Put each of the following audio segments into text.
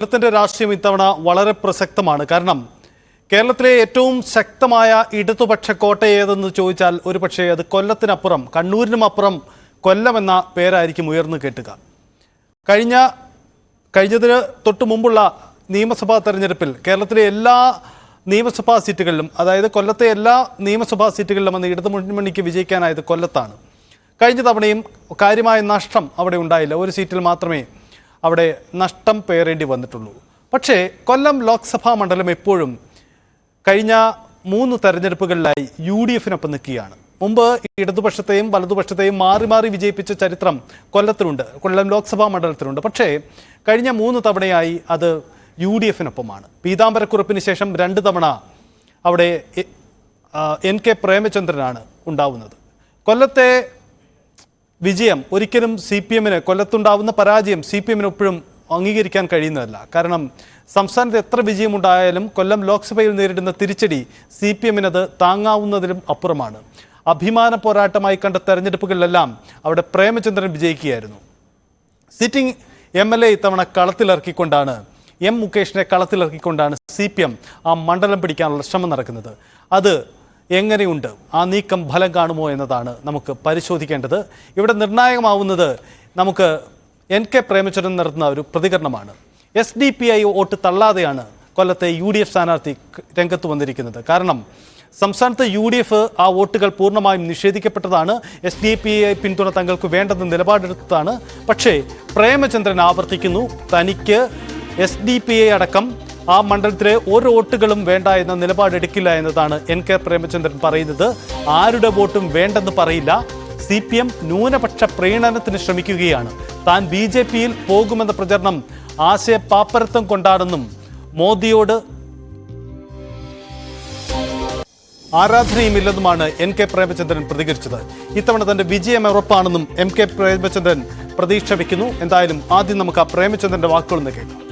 കേരളത്തിന്റെ രാഷ്ട്രീയം ഇത്തവണ വളരെ പ്രസക്തമാണ്. കാരണം കേരളത്തിലെ ഏറ്റവും ശക്തമായ ഇടതുപക്ഷ കോട്ട ഏതെന്ന് ചോദിച്ചാൽ ഒരുപക്ഷേ അത് കൊല്ലത്തിനപ്പുറം കണ്ണൂരിനും അപ്പുറം കൊല്ലം എന്ന പേരായിരിക്കും ഉയർന്നു കേട്ടുക. കഴിഞ്ഞ കഴിഞ്ഞതിന് തൊട്ട് മുമ്പുള്ള നിയമസഭാ തെരഞ്ഞെടുപ്പിൽ കേരളത്തിലെ എല്ലാ നിയമസഭാ സീറ്റുകളിലും അതായത് കൊല്ലത്തെ എല്ലാ നിയമസഭാ സീറ്റുകളിലും അന്ന് ഇടതു മുന്നണിക്ക് വിജയിക്കാനായത് കൊല്ലത്താണ്. കഴിഞ്ഞ തവണയും കാര്യമായ നഷ്ടം അവിടെ ഉണ്ടായില്ല. ഒരു സീറ്റിൽ മാത്രമേ അവിടെ നഷ്ടം പേറേണ്ടി വന്നിട്ടുള്ളൂ. പക്ഷേ കൊല്ലം ലോക്സഭാ മണ്ഡലം എപ്പോഴും കഴിഞ്ഞ മൂന്ന് തെരഞ്ഞെടുപ്പുകളിലായി യു ഡി എഫിനൊപ്പം നിൽക്കുകയാണ്. മുമ്പ് ഇടതുപക്ഷത്തെയും വലതുപക്ഷത്തെയും മാറി മാറി വിജയിപ്പിച്ച ചരിത്രം കൊല്ലത്തിലുണ്ട് കൊല്ലം ലോക്സഭാ മണ്ഡലത്തിലുണ്ട്. പക്ഷേ കഴിഞ്ഞ മൂന്ന് തവണയായി അത് യു ഡി എഫിനൊപ്പമാണ് പീതാംബരക്കുറിപ്പിന് ശേഷം രണ്ട് തവണ അവിടെ എൻ കെ പ്രേമചന്ദ്രനാണ് ഉണ്ടാവുന്നത്. കൊല്ലത്തെ വിജയം ഒരിക്കലും സി പി എമ്മിന് കൊല്ലത്തുണ്ടാവുന്ന പരാജയം സി പി എമ്മിന് എപ്പോഴും അംഗീകരിക്കാൻ കഴിയുന്നതല്ല. കാരണം സംസ്ഥാനത്ത് എത്ര വിജയമുണ്ടായാലും കൊല്ലം ലോക്സഭയിൽ നേരിടുന്ന തിരിച്ചടി സി പി എമ്മിനത് താങ്ങാവുന്നതിലും അപ്പുറമാണ്. അഭിമാന പോരാട്ടമായി കണ്ട തെരഞ്ഞെടുപ്പുകളിലെല്ലാം അവിടെ പ്രേമചന്ദ്രൻ വിജയിക്കുകയായിരുന്നു. സിറ്റിംഗ് എം എൽ എ ഇത്തവണ കളത്തിലിറക്കിക്കൊണ്ടാണ് എം മുകേഷിനെ കളത്തിലിറക്കിക്കൊണ്ടാണ് സി പി എം ആ മണ്ഡലം പിടിക്കാനുള്ള ശ്രമം നടക്കുന്നത്. അത് എങ്ങനെയുണ്ട്? ആ നീക്കം ഫലം കാണുമോ എന്നതാണ് നമുക്ക് പരിശോധിക്കേണ്ടത്. ഇവിടെ നിർണായകമാവുന്നത് നമുക്ക് എൻ കെ പ്രേമചന്ദ്രൻ നടത്തുന്ന ഒരു പ്രതികരണമാണ്. S D P I vote തള്ളാതെയാണ് കൊല്ലത്തെ യു ഡി എഫ് സ്ഥാനാർത്ഥി രംഗത്ത് വന്നിരിക്കുന്നത്. കാരണം സംസ്ഥാനത്ത് യു ഡി എഫ് ആ വോട്ടുകൾ പൂർണമായും നിഷേധിക്കപ്പെട്ടതാണ്. എസ് ഡി പി ഐ പിന്തുണ തങ്ങൾക്ക് വേണ്ടെന്ന് നിലപാടെടുത്തതാണ് പക്ഷേ പ്രേമചന്ദ്രൻ ആവർത്തിക്കുന്നു. തനിക്ക് എസ് ഡി പി ഐ അടക്കം ആ മണ്ഡലത്തിലെ ഒരു വോട്ടുകളും വേണ്ട എന്ന നിലപാടെടുക്കില്ല എന്നതാണ് എൻ കെ പ്രേമചന്ദ്രൻ പറയുന്നത്. ആരുടെ വോട്ടും വേണ്ടെന്ന് പറയില്ല. സി പി എം ന്യൂനപക്ഷ പ്രീണനത്തിന് ശ്രമിക്കുകയാണ്. താൻ ബി ജെ പിയിൽ പോകുമെന്ന പ്രചരണം ആശയ പാപ്പരത്വം കൊണ്ടാണെന്നും മോദിയോട് ആരാധനയുമില്ലെന്നുമാണ് എൻ കെ പ്രേമചന്ദ്രൻ പ്രതികരിച്ചത്. ഇത്തവണ തന്റെ വിജയം ഉറപ്പാണെന്നും എം കെ പ്രേമചന്ദ്രൻ പ്രതീക്ഷ വയ്ക്കുന്നു എന്തായാലും ആദ്യം നമുക്ക് ആ പ്രേമചന്ദ്രന്റെ വാക്കുകളൊന്ന് കേൾക്കാം.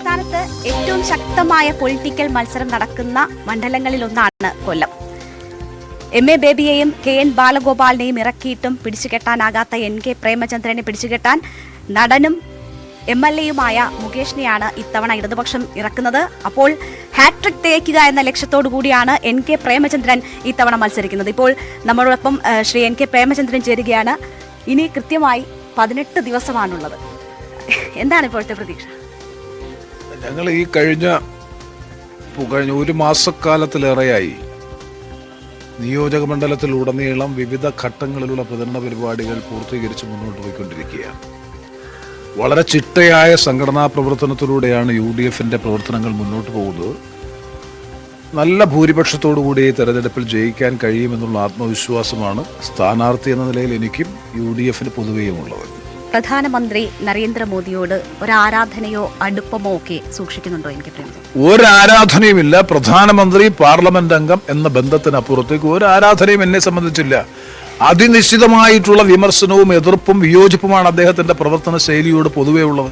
സംസ്ഥാനത്ത് ഏറ്റവും ശക്തമായ പൊളിറ്റിക്കൽ മത്സരം നടക്കുന്ന മണ്ഡലങ്ങളിലൊന്നാണ് കൊല്ലം. എം എ ബേബിയെയും കെ എൻ ബാലഗോപാലിനെയും ഇറക്കിയിട്ടും പിടിച്ചുകെട്ടാനാകാത്ത എൻ കെ പ്രേമചന്ദ്രനെ പിടിച്ചുകെട്ടാൻ നടനും എം എൽ എയുമായ മുകേഷിനെയാണ് ഇത്തവണ ഇടതുപക്ഷം ഇറക്കുന്നത്. അപ്പോൾ ഹാട്രിക് തേക്കുക എന്ന ലക്ഷ്യത്തോടു കൂടിയാണ് എൻ കെ പ്രേമചന്ദ്രൻ ഇത്തവണ മത്സരിക്കുന്നത്. ഇപ്പോൾ നമ്മളോടൊപ്പം ശ്രീ എൻ കെ പ്രേമചന്ദ്രൻ ചേരുകയാണ്. ഇനി കൃത്യമായി പതിനെട്ട് ദിവസമാണുള്ളത്. എന്താണ് ഇപ്പോഴത്തെ പ്രതീക്ഷ? ഞങ്ങൾ ഈ കഴിഞ്ഞ കഴിഞ്ഞ ഒരു മാസക്കാലത്തിലേറെയായി നിയോജക മണ്ഡലത്തിലുടനീളം വിവിധ ഘട്ടങ്ങളിലുള്ള പ്രചരണ പരിപാടികൾ പൂർത്തീകരിച്ച് മുന്നോട്ട് പോയിക്കൊണ്ടിരിക്കുകയാണ്. വളരെ ചിട്ടയായ സംഘടനാ പ്രവർത്തനത്തിലൂടെയാണ് യു ഡി എഫിന്റെ പ്രവർത്തനങ്ങൾ മുന്നോട്ട് പോകുന്നത്. നല്ല ഭൂരിപക്ഷത്തോടു കൂടി ഈ തെരഞ്ഞെടുപ്പിൽ ജയിക്കാൻ കഴിയുമെന്നുള്ള ആത്മവിശ്വാസമാണ് സ്ഥാനാർത്ഥി എന്ന നിലയിൽ എനിക്കും യു ഡി എഫിന് പൊതുവെയുമുള്ളത്. പ്രധാനമന്ത്രി നരേന്ദ്രമോദിയോട് ഒരു ആരാധനയോ അടുപ്പമോ ഒക്കെ സൂക്ഷിക്കുന്നുണ്ടോ എനിക്ക് ഒരു ആരാധനയുമില്ല പ്രധാനമന്ത്രി പാർലമെന്റ് അംഗം എന്ന ബന്ധത്തിനപ്പുറത്തേക്ക് ഒരു ആരാധനയും എന്നെ സംബന്ധിച്ചില്ല. അതിനിശ്ചിതമായിട്ടുള്ള വിമർശനവും എതിർപ്പും വിയോജിപ്പുമാണ് അദ്ദേഹത്തിന്റെ പ്രവർത്തന ശൈലിയോട് പൊതുവേ ഉള്ളത്.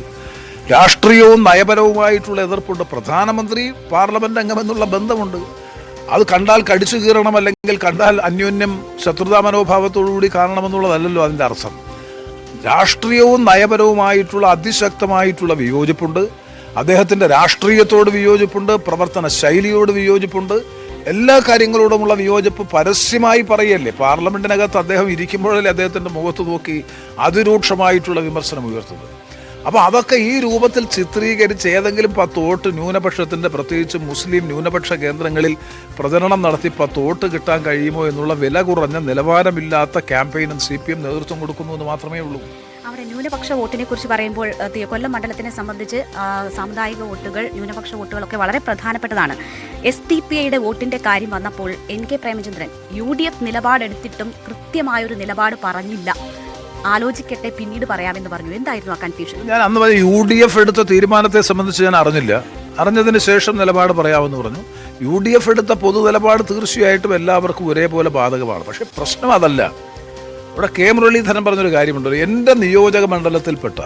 രാഷ്ട്രീയവും നയപരവുമായിട്ടുള്ള എതിർപ്പുണ്ട്. പ്രധാനമന്ത്രി പാർലമെന്റ് അംഗം എന്നുള്ള ബന്ധമുണ്ട്. അത് കണ്ടാൽ കടിച്ചു കീറണം അല്ലെങ്കിൽ കണ്ടാൽ അന്യോന്യം ശത്രുതാ മനോഭാവത്തോടുകൂടി കാണണമെന്നുള്ളതല്ലല്ലോ അതിന്റെ അർത്ഥം. രാഷ്ട്രീയവും നയപരവുമായിട്ടുള്ള അതിശക്തമായിട്ടുള്ള വിയോജിപ്പുണ്ട്. അദ്ദേഹത്തിന്റെ രാഷ്ട്രീയത്തോട് വിയോജിപ്പുണ്ട് പ്രവർത്തന ശൈലിയോട് വിയോജിപ്പുണ്ട്. എല്ലാ കാര്യങ്ങളോടുമുള്ള വിയോജിപ്പ് പരസ്യമായി പറയല്ലേ പാർലമെന്റിനകത്ത് അദ്ദേഹം ഇരിക്കുമ്പോഴല്ലേ അദ്ദേഹത്തിന്റെ മുഖത്ത് നോക്കി അതിരൂക്ഷമായിട്ടുള്ള വിമർശനം ഉയർത്തുന്നത്? അപ്പൊ അതൊക്കെ ഈ രൂപത്തിൽ ചിത്രീകരിച്ച് ഏതെങ്കിലും പത്തോട്ട് ന്യൂനപക്ഷത്തിന്റെ പ്രത്യേകിച്ച് മുസ്ലിം ന്യൂനപക്ഷ കേന്ദ്രങ്ങളിൽ പ്രചരണം നടത്തി പത്തോട്ട് കിട്ടാൻ കഴിയുമോ എന്നുള്ള വില കുറഞ്ഞ നിലവാരമില്ലാത്ത ക്യാമ്പയിനും സി പി എം നേതൃത്വം കൊടുക്കുന്നു എന്ന് മാത്രമേ ഉള്ളൂ. അവിടെ ന്യൂനപക്ഷ വോട്ടിനെ കുറിച്ച് പറയുമ്പോൾ കൊല്ലം മണ്ഡലത്തിനെ സംബന്ധിച്ച് സാമുദായിക വോട്ടുകൾ ന്യൂനപക്ഷ വോട്ടുകളൊക്കെ വളരെ പ്രധാനപ്പെട്ടതാണ്. എസ് ഡി പി ഐയുടെ വോട്ടിന്റെ കാര്യം വന്നപ്പോൾ N K Premachandran U D F നിലപാടെടുത്തിട്ടും കൃത്യമായൊരു നിലപാട് പറഞ്ഞില്ല. ആലോചിക്കട്ടെ പിന്നീട് പറയാമെന്ന് പറഞ്ഞു. എന്തായിരുന്നു ആ കൺഫ്യൂഷൻ ഞാൻ അന്ന് പറഞ്ഞ യു ഡി എഫ് എടുത്ത തീരുമാനത്തെ സംബന്ധിച്ച് ഞാൻ അറിഞ്ഞില്ല. അറിഞ്ഞതിന് ശേഷം നിലപാട് പറയാമെന്ന് പറഞ്ഞു. യു ഡി എഫ് എടുത്ത പൊതു നിലപാട് തീർച്ചയായിട്ടും എല്ലാവർക്കും ഒരേപോലെ ബാധകമാണ്. പക്ഷെ പ്രശ്നം അതല്ല. ഇവിടെ കെ മുരളീധരൻ പറഞ്ഞൊരു കാര്യമുണ്ട്. എന്റെ നിയോജക മണ്ഡലത്തിൽപ്പെട്ട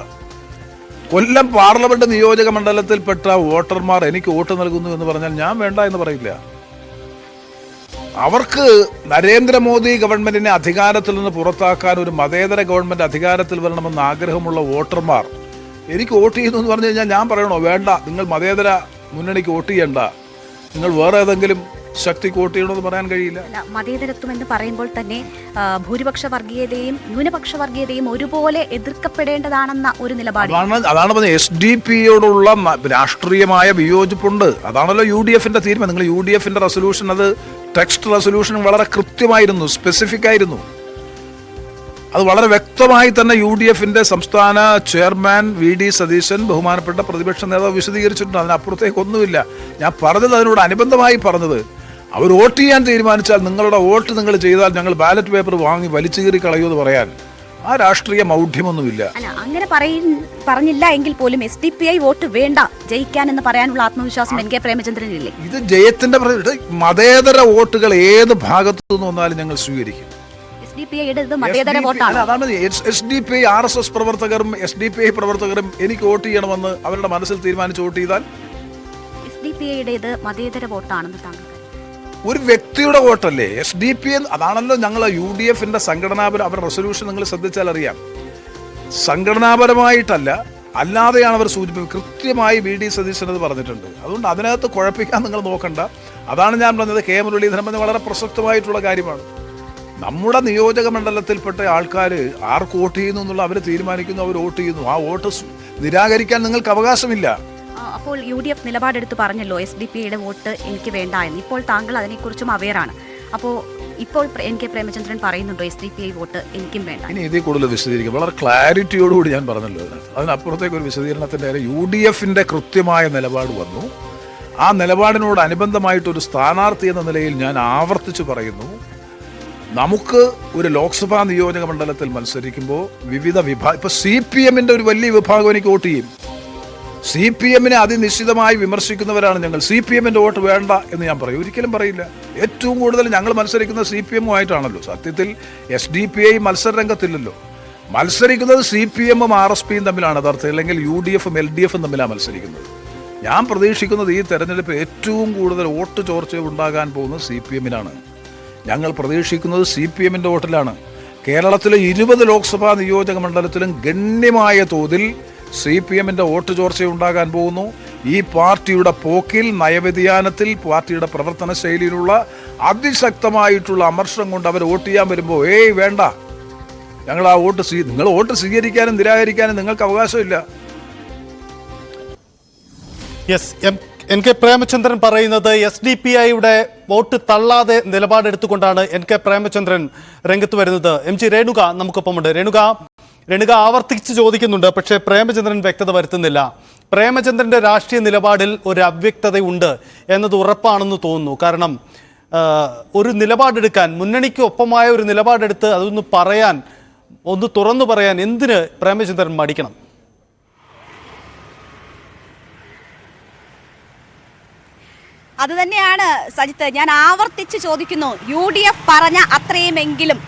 കൊല്ലം പാർലമെന്റ് നിയോജക മണ്ഡലത്തിൽപ്പെട്ട വോട്ടർമാർ എനിക്ക് വോട്ട് നൽകുന്നു എന്ന് പറഞ്ഞാൽ ഞാൻ വേണ്ട എന്ന് പറയില്ല. അവർക്ക് നരേന്ദ്രമോദി ഗവൺമെന്റിനെ അധികാരത്തിൽ നിന്ന് പുറത്താക്കാൻ ഒരു മതേതര ഗവൺമെന്റ് അധികാരത്തിൽ വരണമെന്ന് ആഗ്രഹമുള്ള വോട്ടർമാർ എനിക്ക് വോട്ട് ചെയ്യുന്നു എന്ന് പറഞ്ഞു കഴിഞ്ഞാൽ ഞാൻ പറയണോ? വേണ്ട നിങ്ങൾ മതേതര മുന്നണിക്ക് വോട്ട് ചെയ്യണ്ട. നിങ്ങൾ വേറെ ഏതെങ്കിലും ശക്തിക്ക് വോട്ട് ചെയ്യണമെന്ന് പറയാൻ കഴിയില്ല. മതേതരത്വം എന്ന് പറയുമ്പോൾ തന്നെ ഭൂരിപക്ഷ വർഗീയതയും ന്യൂനപക്ഷ വർഗീയതയും ഒരുപോലെ എതിർക്കപ്പെടേണ്ടതാണെന്ന ഒരു നിലപാട്. അതാണ് അതാണ് പറഞ്ഞത്. എസ് ഡി പിയോടുള്ള രാഷ്ട്രീയമായ വിയോജിപ്പുണ്ട്. അതാണല്ലോ യു ഡി എഫിന്റെ തീരുമാനം. നിങ്ങൾ യു ഡി എഫിന്റെ റെസൊല്യൂഷൻ അത് ടെക്സ്റ്റ് റെസൊല്യൂഷൻ വളരെ കൃത്യമായിരുന്നു സ്പെസിഫിക് ആയിരുന്നു. അത് വളരെ വ്യക്തമായി തന്നെ യു ഡി എഫിന്റെ സംസ്ഥാന ചെയർമാൻ വി ഡി സതീശൻ ബഹുമാനപ്പെട്ട പ്രതിപക്ഷ നേതാവ് വിശദീകരിച്ചിട്ടുണ്ട്. അതിനപ്പുറത്തേക്ക് ഒന്നുമില്ല. ഞാൻ പറഞ്ഞത് അതിനോട് അനുബന്ധമായി പറഞ്ഞത് അവർ വോട്ട് ചെയ്യാൻ തീരുമാനിച്ചാൽ നിങ്ങളുടെ വോട്ട് നിങ്ങൾ ചെയ്താൽ ഞങ്ങൾ ബാലറ്റ് പേപ്പർ വാങ്ങി വലിച്ചു കീറി എന്ന് പറയാൻ. ആ രാഷ്ട്രീയ മൗഢ്യമൊന്നുമില്ല. അല്ല അങ്ങനെ പറഞ്ഞില്ല എങ്കിൽ പോലും S D P I vote വേണ്ട ജയിക്കാൻ എന്ന് പറയാനുള്ള ആത്മവിശ്വാസം എൻ കെ പ്രേമചന്ദ്രനില്ലേ ഇത് ജയത്തിന്റെ മതേതര വോട്ടുകൾ ഏത് ഭാഗത്തു നിന്ന് വന്നാലും ഞങ്ങൾ സ്വീകരിക്കും. എസ് ഡി പി മതേതര വോട്ടാണ്. അതാണ് S D P I R S S പ്രവർത്തകരും എസ് ഡി പി ഐ പ്രവർത്തകരും എനിക്ക് വോട്ട് ചെയ്യണമെന്ന് അവരുടെ മനസ്സിൽ തീരുമാനിച്ച് വോട്ട് ചെയ്താൽ? എസ് ഡി പി ഐയുടേത് മതേതര വോട്ടാണെന്ന് താങ്കൾ. ഒരു വ്യക്തിയുടെ വോട്ടല്ലേ? എസ് ഡി പി അതാണല്ലോ ഞങ്ങൾ യു ഡി എഫിന്റെ സംഘടനാപരം അവരുടെ റെസൊല്യൂഷൻ നിങ്ങൾ ശ്രദ്ധിച്ചാൽ അറിയാം. സംഘടനാപരമായിട്ടല്ല അല്ലാതെയാണ് അവർ സൂചിപ്പിക്കുന്നത്. കൃത്യമായി വി ഡി സതീശൻ അത് പറഞ്ഞിട്ടുണ്ട്. അതുകൊണ്ട് അതിനകത്ത് കുഴപ്പിക്കാൻ നിങ്ങൾ നോക്കണ്ട. അതാണ് ഞാൻ പറഞ്ഞത്. കെ. മുരളീധരൻ പറഞ്ഞ വളരെ പ്രസക്തമായിട്ടുള്ള കാര്യമാണ്. നമ്മുടെ നിയോജക മണ്ഡലത്തിൽപ്പെട്ട ആൾക്കാർ ആർക്ക് വോട്ട് ചെയ്യുന്നു എന്നുള്ള അവർ തീരുമാനിക്കുന്നു അവർ വോട്ട് ചെയ്യുന്നു. ആ വോട്ട് നിരാകരിക്കാൻ നിങ്ങൾക്ക് അവകാശമില്ല. അപ്പോൾ യു ഡി എഫ് നിലപാടെടുത്ത് പറഞ്ഞല്ലോ എസ് ഡി പി ഐയുടെ വോട്ട് എനിക്ക് വേണ്ട എന്ന്. ഇപ്പോൾ താങ്കൾ അതിനെക്കുറിച്ചും അവെയറാണ് അപ്പോൾ ഇപ്പോൾ എൻ കെ പ്രേമചന്ദ്രൻ പറയുന്നുണ്ടോ S D P I vote എനിക്കും വേണ്ട ഇനി ഇതിൽ കൂടുതൽ വിശദീകരിക്കും. വളരെ ക്ലാരിറ്റിയോടുകൂടി ഞാൻ പറഞ്ഞല്ലോ അതിനപ്പുറത്തേക്ക് ഒരു വിശദീകരണത്തിന്റെ യു ഡി എഫിന്റെ കൃത്യമായ നിലപാട് വന്നു. ആ നിലപാടിനോട് അനുബന്ധമായിട്ട് ഒരു സ്ഥാനാർത്ഥി എന്ന നിലയിൽ ഞാൻ ആവർത്തിച്ച് പറയുന്നു. നമുക്ക് ഒരു ലോക്സഭാ നിയോജക മണ്ഡലത്തിൽ മത്സരിക്കുമ്പോൾ വിവിധ വിഭാഗം ഇപ്പോൾ സി പി എമ്മിന്റെ ഒരു വലിയ വിഭാഗം എനിക്ക് വോട്ട് ചെയ്യും. സി പി എമ്മിനെ അതിനിശ്ചിതമായി വിമർശിക്കുന്നവരാണ് ഞങ്ങൾ. സി പി എമ്മിന്റെ വോട്ട് വേണ്ട എന്ന് ഞാൻ പറയും. ഒരിക്കലും പറയില്ല. ഏറ്റവും കൂടുതൽ ഞങ്ങൾ മത്സരിക്കുന്നത് സി പി എമ്മുമായിട്ടാണല്ലോ. സത്യത്തിൽ എസ് ഡി പി ഐ മത്സര രംഗത്തില്ലല്ലോ മത്സരിക്കുന്നത് സി പി എമ്മും ആർ എസ് പിയും തമ്മിലാണ്. യഥാർത്ഥം അല്ലെങ്കിൽ യു ഡി എഫും എൽ ഡി എഫും തമ്മിലാണ് മത്സരിക്കുന്നത്. ഞാൻ പ്രതീക്ഷിക്കുന്നത് ഈ തെരഞ്ഞെടുപ്പ് ഏറ്റവും കൂടുതൽ വോട്ട് ചോർച്ച ഉണ്ടാകാൻ പോകുന്നത് സി പി എമ്മിനാണ്. ഞങ്ങൾ പ്രതീക്ഷിക്കുന്നത് സി പി എമ്മിന്റെ വോട്ടിലാണ്. കേരളത്തിലെ ഇരുപത് ലോക്സഭാ നിയോജക മണ്ഡലത്തിലും ഗണ്യമായ തോതിൽ സി പി എമ്മിന്റെ വോട്ട് ചോർച്ചയുണ്ടാകാൻ പോകുന്നു. ഈ പാർട്ടിയുടെ പോക്കിൽ നയവ്യതിയാനത്തിൽ പാർട്ടിയുടെ പ്രവർത്തന ശൈലിയിലുള്ള അതിശക്തമായിട്ടുള്ള അമർഷം കൊണ്ട് അവർ വോട്ട് ചെയ്യാൻ വരുമ്പോൾ ഏയ് വേണ്ട. ഞങ്ങൾ ആ വോട്ട് സ്വീ നിങ്ങൾ വോട്ട് സ്വീകരിക്കാനും നിരാകരിക്കാനും നിങ്ങൾക്ക് അവകാശമില്ല. Yes M N K Premachandran പറയുന്നത് എസ് ഡി പി ഐയുടെ വോട്ട് തള്ളാതെ നിലപാടെടുത്തുകൊണ്ടാണ് എൻ കെ പ്രേമചന്ദ്രൻ രംഗത്ത് വരുന്നത്. എം ജി രേണുക നമുക്കൊപ്പമുണ്ട്. രേണുക രേണുക ആവർത്തിച്ച് ചോദിക്കുന്നുണ്ട് പക്ഷേ പ്രേമചന്ദ്രൻ വ്യക്തത വരുത്തുന്നില്ല. പ്രേമചന്ദ്രന്റെ രാഷ്ട്രീയ നിലപാടിൽ ഒരു അവ്യക്തതയുണ്ട് എന്നത് ഉറപ്പാണെന്ന് തോന്നുന്നു. കാരണം ഒരു നിലപാടെടുക്കാൻ മുന്നണിക്ക് ഒപ്പമായ ഒരു നിലപാടെടുത്ത് അതൊന്ന് പറയാൻ ഒന്ന് തുറന്നു പറയാൻ എന്തിന് പ്രേമചന്ദ്രൻ മടിക്കണം? അത് തന്നെയാണ് സജിത്ത് ഞാൻ ആവർത്തിച്ച് ചോദിക്കുന്നു യു ഡി എഫ് പറഞ്ഞ അത്രയുമെങ്കിലും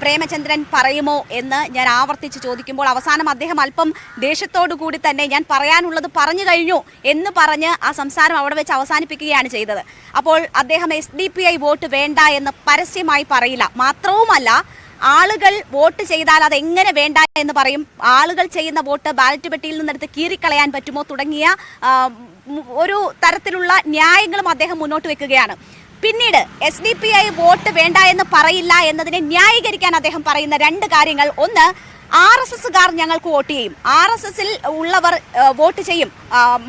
പ്രേമചന്ദ്രൻ പറയുമോ എന്ന് ഞാൻ ആവർത്തിച്ച് ചോദിക്കുമ്പോൾ അവസാനം അദ്ദേഹം അല്പം ദേഷ്യത്തോടു കൂടി തന്നെ ഞാൻ പറയാനുള്ളത് പറഞ്ഞു കഴിഞ്ഞു എന്ന് പറഞ്ഞ് ആ സംസാരം അവിടെ വെച്ച് അവസാനിപ്പിക്കുകയാണ് ചെയ്തത്. അപ്പോൾ അദ്ദേഹം S D P I vote വേണ്ട എന്ന് പരസ്യമായി പറയില്ല. മാത്രവുമല്ല ആളുകൾ വോട്ട് ചെയ്താൽ അത് എങ്ങനെ വേണ്ട എന്ന് പറയും. ആളുകൾ ചെയ്യുന്ന വോട്ട് ബാലറ്റ് പെട്ടിയിൽ നിന്നെടുത്ത് കീറിക്കളയാൻ പറ്റുമോ തുടങ്ങിയ ഒരു തരത്തിലുള്ള ന്യായങ്ങളും അദ്ദേഹം മുന്നോട്ട് വെക്കുകയാണ്. പിന്നീട് S D P I vote വേണ്ട എന്ന് പറയില്ല എന്നതിനെ ന്യായീകരിക്കാൻ അദ്ദേഹം പറയുന്ന രണ്ട് കാര്യങ്ങൾ. ഒന്ന് ആർ എസ് എസ്സുകാർ ഞങ്ങൾക്ക് വോട്ട് ചെയ്യും. ആർ എസ് എസിൽ ഉള്ളവർ വോട്ട് ചെയ്യും.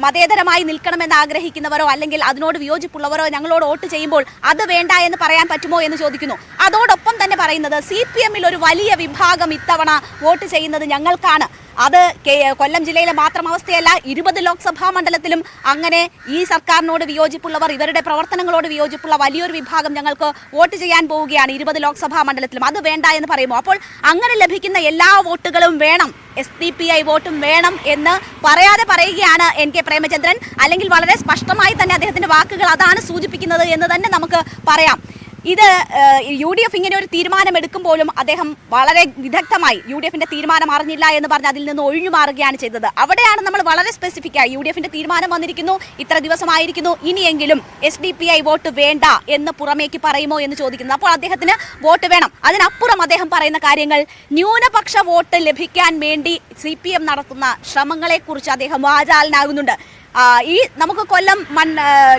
മതേതരമായി നിൽക്കണമെന്ന് ആഗ്രഹിക്കുന്നവരോ അല്ലെങ്കിൽ അതിനോട് വിയോജിപ്പുള്ളവരോ ഞങ്ങളോട് വോട്ട് ചെയ്യുമ്പോൾ അത് വേണ്ട എന്ന് പറയാൻ പറ്റുമോ എന്ന് ചോദിക്കുന്നു. അതോടൊപ്പം തന്നെ പറയുന്നത് സി പി എമ്മിൽ ഒരു വലിയ വിഭാഗം ഇത്തവണ വോട്ട് ചെയ്യുന്നത് ഞങ്ങൾക്കാണ്. അത് കൊല്ലം ജില്ലയിലെ മാത്രം അവസ്ഥയല്ല ഇരുപത് ലോക്സഭാ മണ്ഡലത്തിലും അങ്ങനെ ഈ സർക്കാരിനോട് വിയോജിപ്പുള്ളവർ ഇവരുടെ പ്രവർത്തനങ്ങളോട് വിയോജിപ്പുള്ള വലിയൊരു വിഭാഗം ഞങ്ങൾക്ക് വോട്ട് ചെയ്യാൻ പോവുകയാണ് ഇരുപത് ലോക്സഭാ മണ്ഡലത്തിലും. അത് വേണ്ട എന്ന് പറയുമ്പോൾ അപ്പോൾ അങ്ങനെ ലഭിക്കുന്ന എല്ലാ വോട്ടുകളും വേണം. എസ് ഡി പി ഐ വോട്ടും വേണം എന്ന് പറയാതെ പറയുകയാണ് എൻ കെ പ്രേമചന്ദ്രൻ. അല്ലെങ്കിൽ വളരെ സ്പഷ്ടമായി തന്നെ അദ്ദേഹത്തിന്റെ വാക്കുകൾ അതാണ് സൂചിപ്പിക്കുന്നത് എന്ന് തന്നെ നമുക്ക് പറയാം. ഇത് യു ഡി എഫ് ഇങ്ങനെ ഒരു തീരുമാനം എടുക്കുമ്പോഴും അദ്ദേഹം വളരെ വിദഗ്ധമായി യു ഡി എഫിന്റെ തീരുമാനം അറിഞ്ഞില്ല എന്ന് പറഞ്ഞ് അതിൽ നിന്ന് ഒഴിഞ്ഞു മാറുകയാണ് ചെയ്തത്. അവിടെയാണ് നമ്മൾ വളരെ സ്പെസിഫിക് ആയി യു ഡി എഫിന്റെ തീരുമാനം വന്നിരിക്കുന്നു ഇത്ര ദിവസമായിരിക്കുന്നു ഇനിയെങ്കിലും S D P I vote വേണ്ട എന്ന് പുറമേക്ക് പറയുമോ എന്ന് ചോദിക്കുന്നത് അപ്പോൾ അദ്ദേഹത്തിന് വോട്ട് വേണം. അതിനപ്പുറം അദ്ദേഹം പറയുന്ന കാര്യങ്ങൾ ന്യൂനപക്ഷ വോട്ട് ലഭിക്കാൻ വേണ്ടി സി പി എം നടത്തുന്ന ശ്രമങ്ങളെക്കുറിച്ച് അദ്ദേഹം വാചാലനാകുന്നുണ്ട്. ഈ നമുക്ക് കൊല്ലം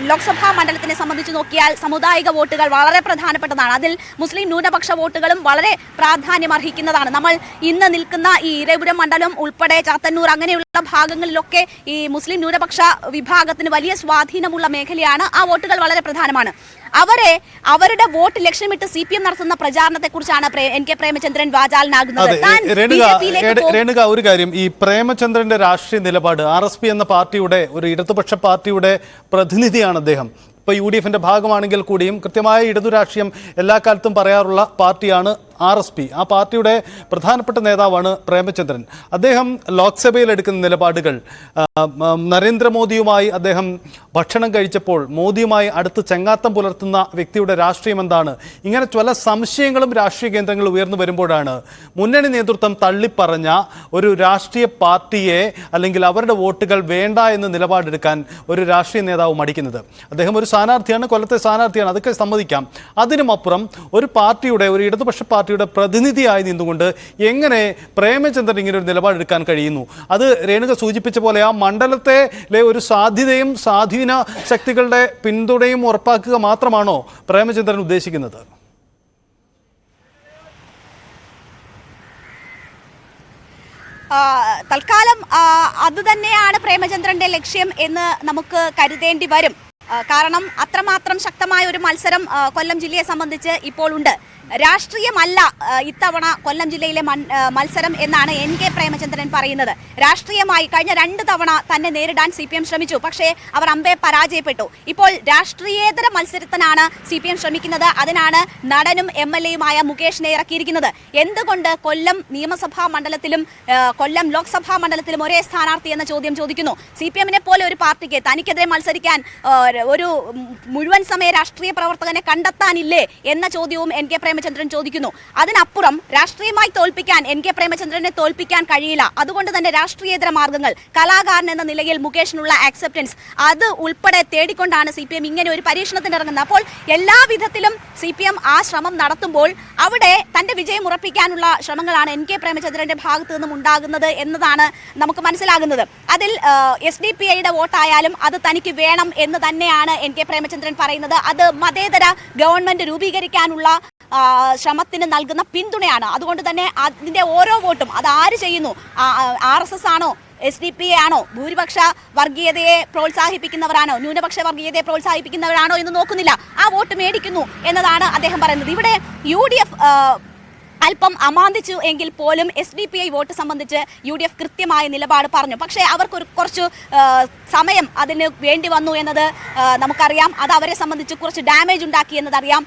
ലോക്സഭാ മണ്ഡലത്തിനെ സംബന്ധിച്ച് നോക്കിയാൽ സമുദായിക വോട്ടുകൾ വളരെ പ്രധാനപ്പെട്ടതാണ്. അതിൽ മുസ്ലിം ന്യൂനപക്ഷ വോട്ടുകളും വളരെ പ്രാധാന്യം അർഹിക്കുന്നതാണ് നമ്മൾ ഇന്ന് നിൽക്കുന്ന ഈ ഇരപുരം മണ്ഡലം ഉൾപ്പെടെ ചാത്തന്നൂർ അങ്ങനെയുള്ള ഭാഗങ്ങളിലൊക്കെ ഈ മുസ്ലിം ന്യൂനപക്ഷ വിഭാഗത്തിന് വലിയ സ്വാധീനമുള്ള മേഖലയാണ്. ആ വോട്ടുകൾ വളരെ പ്രധാനമാണ്. അവരെ അവരുടെ വോട്ട് ലക്ഷ്യമിട്ട് സി പി എം നടത്തുന്ന പ്രചാരണത്തെ കുറിച്ചാണ് എൻ കെ പ്രേമചന്ദ്രൻ വാചാലനാകുന്നത് രേണുക ഒരു കാര്യം. ഈ പ്രേമചന്ദ്രന്റെ രാഷ്ട്രീയ നിലപാട് ആർ എസ് പി എന്ന പാർട്ടിയുടെ ഒരു ഇടതുപക്ഷ പാർട്ടിയുടെ പ്രതിനിധിയാണ് അദ്ദേഹം. ഇപ്പൊ യു ഡി എഫിന്റെ ഭാഗമാണെങ്കിൽ കൂടിയും കൃത്യമായ ഇടതു രാഷ്ട്രീയം എല്ലാ കാലത്തും പറയാറുള്ള പാർട്ടിയാണ് ആർ എസ് പി. ആ പാർട്ടിയുടെ പ്രധാനപ്പെട്ട നേതാവാണ് പ്രേമചന്ദ്രൻ. അദ്ദേഹം ലോക്സഭയിൽ എടുക്കുന്ന നിലപാടുകൾ നരേന്ദ്രമോദിയുമായി അദ്ദേഹം ഭക്ഷണം കഴിച്ചപ്പോൾ മോദിയുമായി അടുത്ത് ചെങ്ങാത്തം പുലർത്തുന്ന വ്യക്തിയുടെ രാഷ്ട്രീയം എന്താണ്? ഇങ്ങനെ ചില സംശയങ്ങളും രാഷ്ട്രീയ കേന്ദ്രങ്ങൾ ഉയർന്നു വരുമ്പോഴാണ് മുന്നണി നേതൃത്വം തള്ളിപ്പറഞ്ഞ ഒരു രാഷ്ട്രീയ പാർട്ടിയെ അല്ലെങ്കിൽ അവരുടെ വോട്ടുകൾ വേണ്ട എന്ന് നിലപാടെടുക്കാൻ ഒരു രാഷ്ട്രീയ നേതാവ് മടിക്കുന്നത്. അദ്ദേഹം ഒരു സ്ഥാനാർത്ഥിയാണ് കൊല്ലത്തെ സ്ഥാനാർത്ഥിയാണ് അതൊക്കെ സമ്മതിക്കാം. അതിനുമപ്പുറം ഒരു പാർട്ടിയുടെ ഒരു ഇടതുപക്ഷ പാർട്ടിയുടെ പ്രതിനിധിയായി നിന്നുകൊണ്ട് എങ്ങനെ പ്രേമചന്ദ്രൻ ഇങ്ങനെ ഒരു നിലപാടെടുക്കാൻ കഴിയുന്നു? അത് രേണുക സൂചിപ്പിച്ച പോലെ ആ മണ്ഡലത്തെ ഒരു സാധ്യതയും സ്വാധീന ശക്തികളുടെ പിന്തുണയും ഉറപ്പാക്കുക മാത്രമാണോ പ്രേമചന്ദ്രൻ ഉദ്ദേശിക്കുന്നത്? തൽക്കാലം അത് തന്നെയാണ് പ്രേമചന്ദ്രന്റെ ലക്ഷ്യം എന്ന് നമുക്ക് കരുതേണ്ടി വരും. കാരണം അത്രമാത്രം ശക്തമായ ഒരു മത്സരം കൊല്ലം ജില്ലയെ സംബന്ധിച്ച് ഇപ്പോൾ ഉണ്ട്. രാഷ്ട്രീയമല്ല ഇത്തവണ കൊല്ലം ജില്ലയിലെ മത്സരം എന്നാണ് എൻ കെ പ്രേമചന്ദ്രൻ പറയുന്നത്. രാഷ്ട്രീയമായി കഴിഞ്ഞ രണ്ട് തവണ തന്നെ നേരിടാൻ സി ശ്രമിച്ചു. പക്ഷേ അവർ അമ്പയെ പരാജയപ്പെട്ടു. ഇപ്പോൾ രാഷ്ട്രീയേതര മത്സരത്തിനാണ് സി ശ്രമിക്കുന്നത്. അതിനാണ് നടനും എം എൽ എയുമായ മുകേഷിനെ ഇറക്കിയിരിക്കുന്നത്. എന്തുകൊണ്ട് കൊല്ലം നിയമസഭാ മണ്ഡലത്തിലും കൊല്ലം ലോക്സഭാ മണ്ഡലത്തിലും ഒരേ സ്ഥാനാർത്ഥി എന്ന ചോദ്യം ചോദിക്കുന്നു? സി പി പോലെ ഒരു പാർട്ടിക്ക് തനിക്കെതിരെ മത്സരിക്കാൻ ഒരു മുഴുവൻ സമയ രാഷ്ട്രീയ പ്രവർത്തകനെ കണ്ടെത്താനില്ലേ എന്ന ചോദ്യവും എൻ കെ പ്രേമചന്ദ്രൻ ചോദിക്കുന്നു. അതിനപ്പുറം രാഷ്ട്രീയമായി തോൽപ്പിക്കാൻ എൻ കെ പ്രേമചന്ദ്രനെ തോൽപ്പിക്കാൻ കഴിയില്ല. അതുകൊണ്ട് തന്നെ രാഷ്ട്രീയേതര മാർഗങ്ങൾ കലാകാരൻ എന്ന നിലയിൽ മുകേഷിനുള്ള ആക്സെപ്റ്റൻസ് അത് ഉൾപ്പെടെ തേടിക്കൊണ്ടാണ് സി ഇങ്ങനെ ഒരു പരീക്ഷണത്തിന് ഇറങ്ങുന്നത് അപ്പോൾ എല്ലാ വിധത്തിലും സി ആ ശ്രമം നടത്തുമ്പോൾ അവിടെ തന്റെ വിജയം ഉറപ്പിക്കാനുള്ള ശ്രമങ്ങളാണ് എൻ കെ പ്രേമചന്ദ്രന്റെ ഭാഗത്തു നിന്നും ഉണ്ടാകുന്നത് എന്നതാണ് നമുക്ക് മനസ്സിലാകുന്നത്. അതിൽ എസ് ഡി പി ഐയുടെ വോട്ടായാലും അത് തനിക്ക് വേണം എന്ന് തന്നെയാണ് എൻ കെ പ്രേമചന്ദ്രൻ പറയുന്നത്. അത് മതേതര ഗവൺമെന്റ് രൂപീകരിക്കാനുള്ള ശ്രമത്തിന് നൽകുന്ന പിന്തുണയാണ്. അതുകൊണ്ട് തന്നെ അതിന്റെ ഓരോ വോട്ടും അത് ആര് ചെയ്യുന്നു? ആർ എസ് എസ് ആണോ? എസ് ഡി പി ആണോ? ഭൂരിപക്ഷ വർഗീയതയെ പ്രോത്സാഹിപ്പിക്കുന്നവരാണോ? ന്യൂനപക്ഷ വർഗീയതയെ പ്രോത്സാഹിപ്പിക്കുന്നവരാണോ എന്ന് നോക്കുന്നില്ല. ആ വോട്ട് മേടിക്കുന്നു എന്നതാണ് അദ്ദേഹം പറയുന്നത്. ഇവിടെ യു ഡി എഫ് അല്പം അമാന്തിച്ചു എങ്കിൽ പോലും S D P I vote സംബന്ധിച്ച് യു ഡി എഫ് കൃത്യമായ നിലപാട് പറഞ്ഞു. പക്ഷേ അവർക്കൊരു കുറച്ച് സമയം അതിന് വേണ്ടി വന്നു എന്നത് നമുക്കറിയാം. അത് അവരെ സംബന്ധിച്ച് കുറച്ച് ഡാമേജ് ഉണ്ടാക്കി എന്നതറിയാം.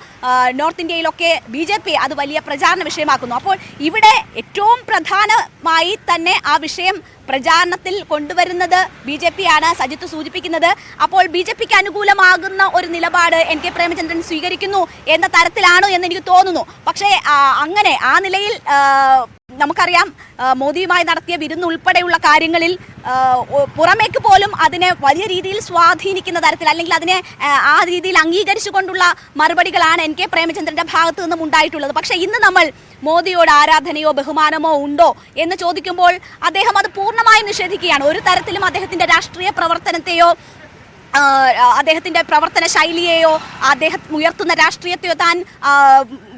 നോർത്ത് ഇന്ത്യയിലൊക്കെ ബി ജെ പി അത് വലിയ പ്രചാരണ വിഷയമാക്കുന്നു. അപ്പോൾ ഇവിടെ ഏറ്റവും പ്രധാനമായി തന്നെ ആ വിഷയം പ്രചാരണത്തിൽ കൊണ്ടുവരുന്നത് ബി ജെ പി ആണ് സജിത്ത് സൂചിപ്പിക്കുന്നത്. അപ്പോൾ ബി ജെ പിക്ക് അനുകൂലമാകുന്ന ഒരു നിലപാട് എൻ കെ പ്രേമചന്ദ്രൻ സ്വീകരിക്കുന്നു എന്ന തരത്തിലാണോ എന്ന് എനിക്ക് തോന്നുന്നു. പക്ഷേ അങ്ങനെ ആ നിലയിൽ നമുക്കറിയാം മോദിയുമായി നടത്തിയ വിരുന്ന് ഉൾപ്പെടെയുള്ള കാര്യങ്ങളിൽ പുറമേക്ക് പോലും അതിനെ വലിയ രീതിയിൽ സ്വാധീനിക്കുന്ന തരത്തിൽ അല്ലെങ്കിൽ അതിനെ ആ, രീതിയിൽ അംഗീകരിച്ചുകൊണ്ടുള്ള മറുപടികളാണ് എൻ കെ പ്രേമചന്ദ്രന്റെ ഭാഗത്തു നിന്നും ഉണ്ടായിട്ടുള്ളത്. പക്ഷേ ഇന്ന് നമ്മൾ മോദിയോട് ആരാധനയോ ബഹുമാനമോ ഉണ്ടോ എന്ന് ചോദിക്കുമ്പോൾ അദ്ദേഹം അത് പൂർണമായും നിഷേധിക്കുകയാണ്. ഒരു തരത്തിലും അദ്ദേഹത്തിന്റെ രാഷ്ട്രീയ പ്രവർത്തനത്തെയോ അദ്ദേഹത്തിന്റെ പ്രവർത്തന ശൈലിയെയോ അദ്ദേഹം ഉയർത്തുന്ന രാഷ്ട്രീയത്തെയോ താൻ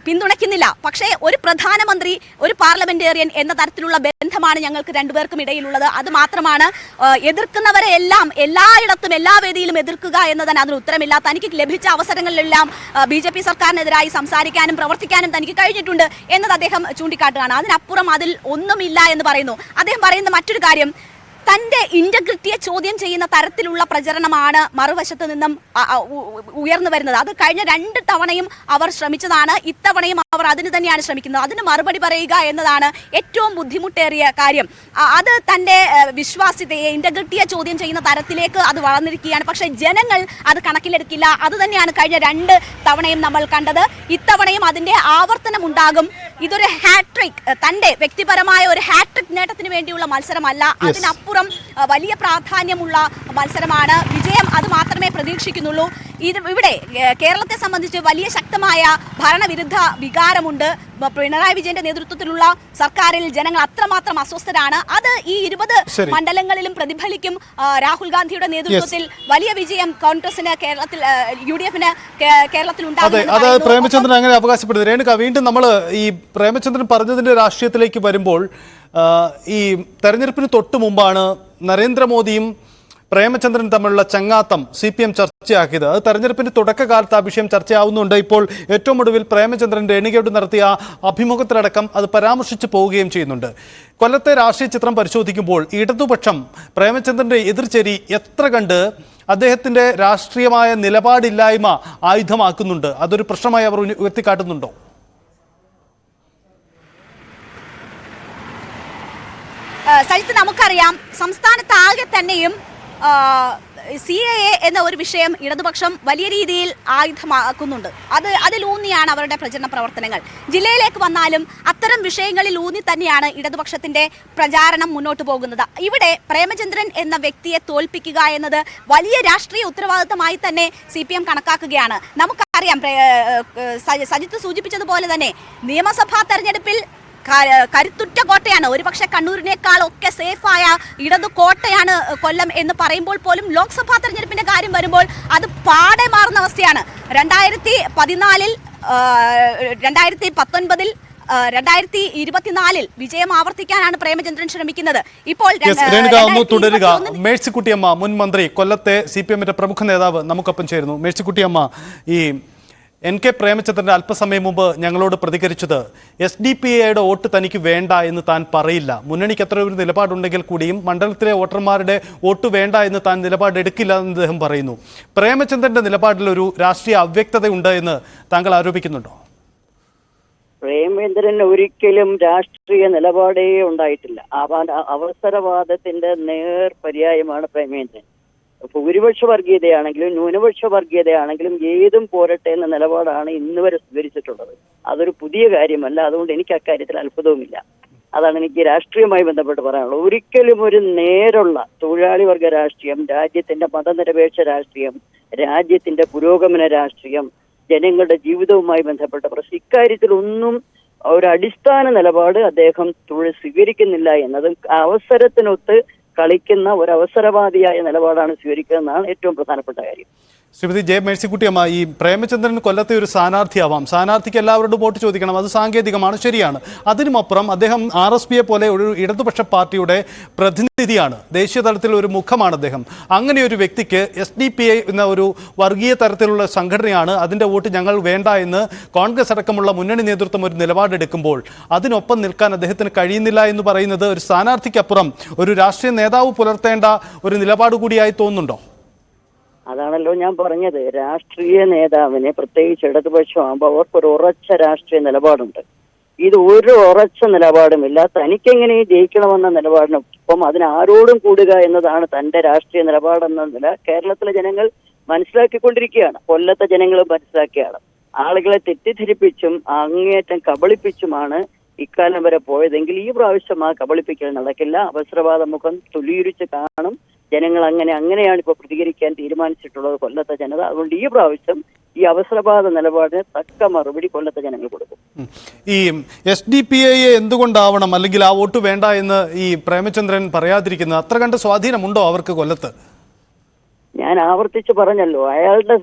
പിന്തുണയ്ക്കുന്നില്ല. പക്ഷേ ഒരു പ്രധാനമന്ത്രി ഒരു പാർലമെന്റേറിയൻ എന്ന തരത്തിലുള്ള ബന്ധമാണ് ഞങ്ങൾക്ക് രണ്ടുപേർക്കും ഇടയിലുള്ളത്. അത് മാത്രമാണ് എതിർക്കുന്നവരെ എല്ലാം എല്ലായിടത്തും എല്ലാ വേദിയിലും എതിർക്കുക എന്നതാണ് അതിന് ഉത്തരമില്ല. തനിക്ക് ലഭിച്ച അവസരങ്ങളിലെല്ലാം ബി ജെ പി സർക്കാരിനെതിരായി സംസാരിക്കാനും പ്രവർത്തിക്കാനും തനിക്ക് കഴിഞ്ഞിട്ടുണ്ട് എന്നത് അദ്ദേഹം ചൂണ്ടിക്കാട്ടുകയാണ്. അതിനപ്പുറം അതിൽ ഒന്നുമില്ല എന്ന് പറയുന്നു. അദ്ദേഹം പറയുന്ന മറ്റൊരു കാര്യം തന്റെ ഇന്റഗ്രിറ്റിയെ ചോദ്യം ചെയ്യുന്ന തരത്തിലുള്ള പ്രചരണമാണ് മറുവശത്ത് നിന്നും ഉയർന്നു വരുന്നത്. അത് കഴിഞ്ഞ രണ്ട് തവണയും അവർ ശ്രമിച്ചതാണ്. ഇത്തവണയും അവർ അതിന് തന്നെയാണ് ശ്രമിക്കുന്നത്. അതിന് മറുപടി പറയുക എന്നതാണ് ഏറ്റവും ബുദ്ധിമുട്ടേറിയ കാര്യം. അത് തന്റെ വിശ്വാസ്യതയെ ഇന്റഗ്രിറ്റിയെ ചോദ്യം ചെയ്യുന്ന തരത്തിലേക്ക് അത് വളർന്നിരിക്കുകയാണ്. പക്ഷേ ജനങ്ങൾ അത് കണക്കിലെടുക്കില്ല. അത് തന്നെയാണ് കഴിഞ്ഞ രണ്ട് തവണയും നമ്മൾ കണ്ടത്. ഇത്തവണയും അതിന്റെ ആവർത്തനം ഉണ്ടാകും ഇതൊരു ഹാട്രിക് തന്റെ വ്യക്തിപരമായ ഒരു ഹാട്രിക് നേട്ടത്തിന് വേണ്ടിയുള്ള മത്സരമല്ല. അതിനപ്പുറം വലിയ പ്രാധാന്യമുള്ള മത്സരമാണ്. വിജയം അത് മാത്രമേ പ്രതീക്ഷിക്കുന്നുള്ളൂ. ഇത് ഇവിടെ കേരളത്തെ സംബന്ധിച്ച് വലിയ ശക്തമായ ഭരണവിരുദ്ധ വികാരമുണ്ട്. പിണറായി വിജയന്റെ നേതൃത്വത്തിലുള്ള സർക്കാരിൽ ജനങ്ങൾ അത്രമാത്രം അസ്വസ്ഥരാണ്. അത് ഈ ഇരുപത്. മണ്ഡലങ്ങളിലും പ്രതിഫലിക്കും രാഹുൽ ഗാന്ധിയുടെ നേതൃത്വത്തിൽ വലിയ വിജയം കോൺഗ്രസിന് കേരളത്തിൽ യു ഡി എഫിന് കേരളത്തിൽ അത് പ്രേമചന്ദ്രൻ അങ്ങനെ അവകാശപ്പെടുന്നത്. രേണുക വീണ്ടും നമ്മൾ ഈ പ്രേമചന്ദ്രൻ പറഞ്ഞതിന്റെ രാഷ്ട്രീയത്തിലേക്ക് വരുമ്പോൾ ഈ തെരഞ്ഞെടുപ്പിന് തൊട്ട് മുമ്പാണ് നരേന്ദ്രമോദിയും പ്രേമചന്ദ്രൻ തമ്മിലുള്ള ചങ്ങാത്തം സി പി എം ചർച്ചയാക്കിയത്. അത് തെരഞ്ഞെടുപ്പിന്റെ തുടക്കകാലത്ത് ആ വിഷയം ചർച്ചയാവുന്നുണ്ട്. ഇപ്പോൾ ഏറ്റവും ഒടുവിൽ പ്രേമചന്ദ്രൻ രേണുകയോട് നടത്തിയ അഭിമുഖത്തിലടക്കം അത് പരാമർശിച്ചു പോവുകയും ചെയ്യുന്നുണ്ട്. കൊല്ലത്തെ രാഷ്ട്രീയ ചിത്രം പരിശോധിക്കുമ്പോൾ ഇടതുപക്ഷം പ്രേമചന്ദ്രന്റെ എതിർചേരി എത്ര കണ്ട് അദ്ദേഹത്തിന്റെ രാഷ്ട്രീയമായ നിലപാടില്ലായ്മ ആയുധമാക്കുന്നുണ്ട്. അതൊരു പ്രശ്നമായി അവർ ഉയർത്തിക്കാട്ടുന്നുണ്ടോ? സജിത്ത് നമുക്കറിയാം സംസ്ഥാനത്താകെ തന്നെയും സി എ എ എന്ന ഒരു വിഷയം ഇടതുപക്ഷം വലിയ രീതിയിൽ ആയുധമാക്കുന്നുണ്ട്. അത് അതിലൂന്നിയാണ് അവരുടെ പ്രചരണ പ്രവർത്തനങ്ങൾ. ജില്ലയിലേക്ക് വന്നാലും അത്തരം വിഷയങ്ങളിൽ ഊന്നി തന്നെയാണ് ഇടതുപക്ഷത്തിന്റെ പ്രചാരണം മുന്നോട്ട് പോകുന്നത്. ഇവിടെ പ്രേമചന്ദ്രൻ എന്ന വ്യക്തിയെ തോൽപ്പിക്കുക എന്നത് വലിയ രാഷ്ട്രീയ ഉത്തരവാദിത്തമായി തന്നെ സി പി എം കണക്കാക്കുകയാണ്. നമുക്കറിയാം സജിത്ത് സൂചിപ്പിച്ചതുപോലെ തന്നെ നിയമസഭാ തെരഞ്ഞെടുപ്പിൽ കരുത്തുറ്റ കോട്ടയാണ്. ഒരുപക്ഷെ കണ്ണൂരിനേക്കാൾ ഒക്കെ സേഫായ ഇടതു കോട്ടയാണ് കൊല്ലം എന്ന് പറയുമ്പോൾ പോലും ലോക്സഭാ തെരഞ്ഞെടുപ്പിന്റെ കാര്യം വരുമ്പോൾ അത് പാടെ മാറുന്ന അവസ്ഥയാണ്. രണ്ടായിരത്തി പതിനാലിൽ രണ്ടായിരത്തി പത്തൊൻപതിൽ രണ്ടായിരത്തി ഇരുപത്തിനാലിൽ വിജയം ആവർത്തിക്കാനാണ് പ്രേമചന്ദ്രൻ ശ്രമിക്കുന്നത്. ഇപ്പോൾ തുടരുക. മേഴ്സിക്കുട്ടിയമ്മ മുൻ മന്ത്രി കൊല്ലത്തെ സി പി എമ്മിന്റെ പ്രമുഖ നേതാവ് നമുക്കൊപ്പം ചേരുന്നു. മേഴ്സിക്കുട്ടിയമ്മ ഈ എൻ കെ പ്രേമചന്ദ്രൻ അല്പസമയം മുമ്പ് ഞങ്ങളോട് പ്രതികരിച്ചത് എസ് ഡി പി എയുടെ വോട്ട് തനിക്ക് വേണ്ട എന്ന് താൻ പറയില്ല. മുന്നണിക്ക് അത്ര ഒരു നിലപാടുണ്ടെങ്കിൽ കൂടിയും മണ്ഡലത്തിലെ വോട്ടർമാരുടെ വോട്ട് വേണ്ട എന്ന് താൻ നിലപാടെടുക്കില്ല എന്ന് അദ്ദേഹം പറയുന്നു. പ്രേമചന്ദ്രന്റെ നിലപാടിൽ ഒരു രാഷ്ട്രീയ അവ്യക്തതയുണ്ട് എന്ന് താങ്കൾ ആരോപിക്കുന്നുണ്ടോ? പ്രേമേന്ദ്രൻ ഒരിക്കലും രാഷ്ട്രീയ നിലപാടേ ഉണ്ടായിട്ടില്ല. അവസരവാദത്തിന്റെ നേർ പര്യായമാണ് പ്രേമേന്ദ്രൻ ഭൂരിപക്ഷ വർഗീയതയാണെങ്കിലും ന്യൂനപക്ഷ വർഗീയതയാണെങ്കിലും ഏതും പോരട്ടെ എന്ന നിലപാടാണ് ഇന്ന് വരെ സ്വീകരിച്ചിട്ടുള്ളത്. അതൊരു പുതിയ കാര്യമല്ല. അതുകൊണ്ട് എനിക്ക് അക്കാര്യത്തിൽ അത്ഭുതവുമില്ല. അതാണ് എനിക്ക് രാഷ്ട്രീയമായി ബന്ധപ്പെട്ട് പറയാനുള്ളത്. ഒരിക്കലും ഒരു നേരുള്ള തൊഴിലാളി വർഗ രാഷ്ട്രീയം രാജ്യത്തിന്റെ മതനിരപേക്ഷ രാഷ്ട്രീയം രാജ്യത്തിന്റെ പുരോഗമന രാഷ്ട്രീയം ജനങ്ങളുടെ ജീവിതവുമായി ബന്ധപ്പെട്ട പ്രശ്നം ഇക്കാര്യത്തിൽ ഒന്നും ഒരു അടിസ്ഥാന നിലപാട് അദ്ദേഹം സ്വീകരിക്കുന്നില്ല എന്നതും അവസരത്തിനൊത്ത് കളിക്കുന്ന ഒരു അവസരവാദിയായ നിലപാടാണ് സ്വീകരിക്കുന്നതെന്നാണ് ഏറ്റവും പ്രധാനപ്പെട്ട കാര്യം. ശ്രീമതി ജെ മേഴ്സിക്കുട്ടിയമ്മ ഈ പ്രേമചന്ദ്രൻ കൊല്ലത്തെ ഒരു സ്ഥാനാർത്ഥിയാവാം. സ്ഥാനാർത്ഥിക്ക് എല്ലാവരോടും വോട്ട് ചോദിക്കണം. അത് സാങ്കേതികമാണ് ശരിയാണ്. അതിനുമപ്പുറം അദ്ദേഹം ആർ എസ് പിയെ പോലെ ഒരു ഇടതുപക്ഷ പാർട്ടിയുടെ പ്രതിനിധിയാണ്. ദേശീയ തലത്തിൽ ഒരു മുഖമാണ് അദ്ദേഹം. അങ്ങനെ ഒരു വ്യക്തിക്ക് എസ് ഡി പി ഐ എന്ന ഒരു വർഗീയ തരത്തിലുള്ള സംഘടനയാണ് അതിന്റെ വോട്ട് ഞങ്ങൾ വേണ്ട എന്ന് കോൺഗ്രസ് അടക്കമുള്ള മുന്നണി നേതൃത്വം ഒരു നിലപാടെടുക്കുമ്പോൾ അതിനൊപ്പം നിൽക്കാൻ അദ്ദേഹത്തിന് കഴിയുന്നില്ല എന്ന് പറയുന്നത് ഒരു സ്ഥാനാർത്ഥിക്കപ്പുറം ഒരു രാഷ്ട്രീയ നേതാവ് പുലർത്തേണ്ട ഒരു നിലപാട് കൂടിയായി തോന്നുന്നുണ്ടോ? അതാണല്ലോ ഞാൻ പറഞ്ഞത്. രാഷ്ട്രീയ നേതാവിനെ പ്രത്യേകിച്ച് ഇടതുപക്ഷമാകുമ്പോൾ അവർക്കൊരു ഉറച്ച രാഷ്ട്രീയ നിലപാടുണ്ട്. ഇത് ഒരു ഉറച്ച നിലപാടുമില്ല. തനിക്കെങ്ങനെ ജയിക്കണമെന്ന നിലപാടിന് ഒപ്പം അതിനാരോടും കൂടുക എന്നതാണ് തന്റെ രാഷ്ട്രീയ നിലപാടെന്ന നില കേരളത്തിലെ ജനങ്ങൾ മനസ്സിലാക്കിക്കൊണ്ടിരിക്കുകയാണ്. കൊല്ലത്തെ ജനങ്ങൾ മനസ്സിലാക്കിയാണ്. ആളുകളെ തെറ്റിദ്ധരിപ്പിച്ചും അങ്ങേയറ്റം കബളിപ്പിച്ചുമാണ് ഇക്കാലം വരെ പോയതെങ്കിൽ ഈ പ്രാവശ്യം ആ കബളിപ്പിക്കൽ നടക്കില്ല. അവസരവാദ മുഖം തുലിയുരിച്ച് കാണും. ജനങ്ങൾ അങ്ങനെ അങ്ങനെയാണ് ഇപ്പോൾ പ്രതികരിക്കാൻ തീരുമാനിച്ചിട്ടുള്ളത്. കൊല്ലത്തെ ജനത അതുകൊണ്ട് ഈ പ്രാവശ്യം ഈ അവസരവാദ നിലപാടിന് തക്ക മറുപടി കൊല്ലത്തെ ജനങ്ങൾ കൊടുക്കും. ഈ എസ് ഡി പി ഐയെ എന്തുകൊണ്ടാവണം? അല്ലെങ്കിൽ ആ വോട്ട് വേണ്ട എന്ന് ഈ പ്രേമചന്ദ്രൻ പറയാതിരിക്കുന്നത് അത്ര കണ്ട് സ്വാധീനമുണ്ടോ അവർക്ക് കൊല്ലത്ത്? ഞാൻ ആവർത്തിച്ച് പറഞ്ഞല്ലോ. അയാളുടെ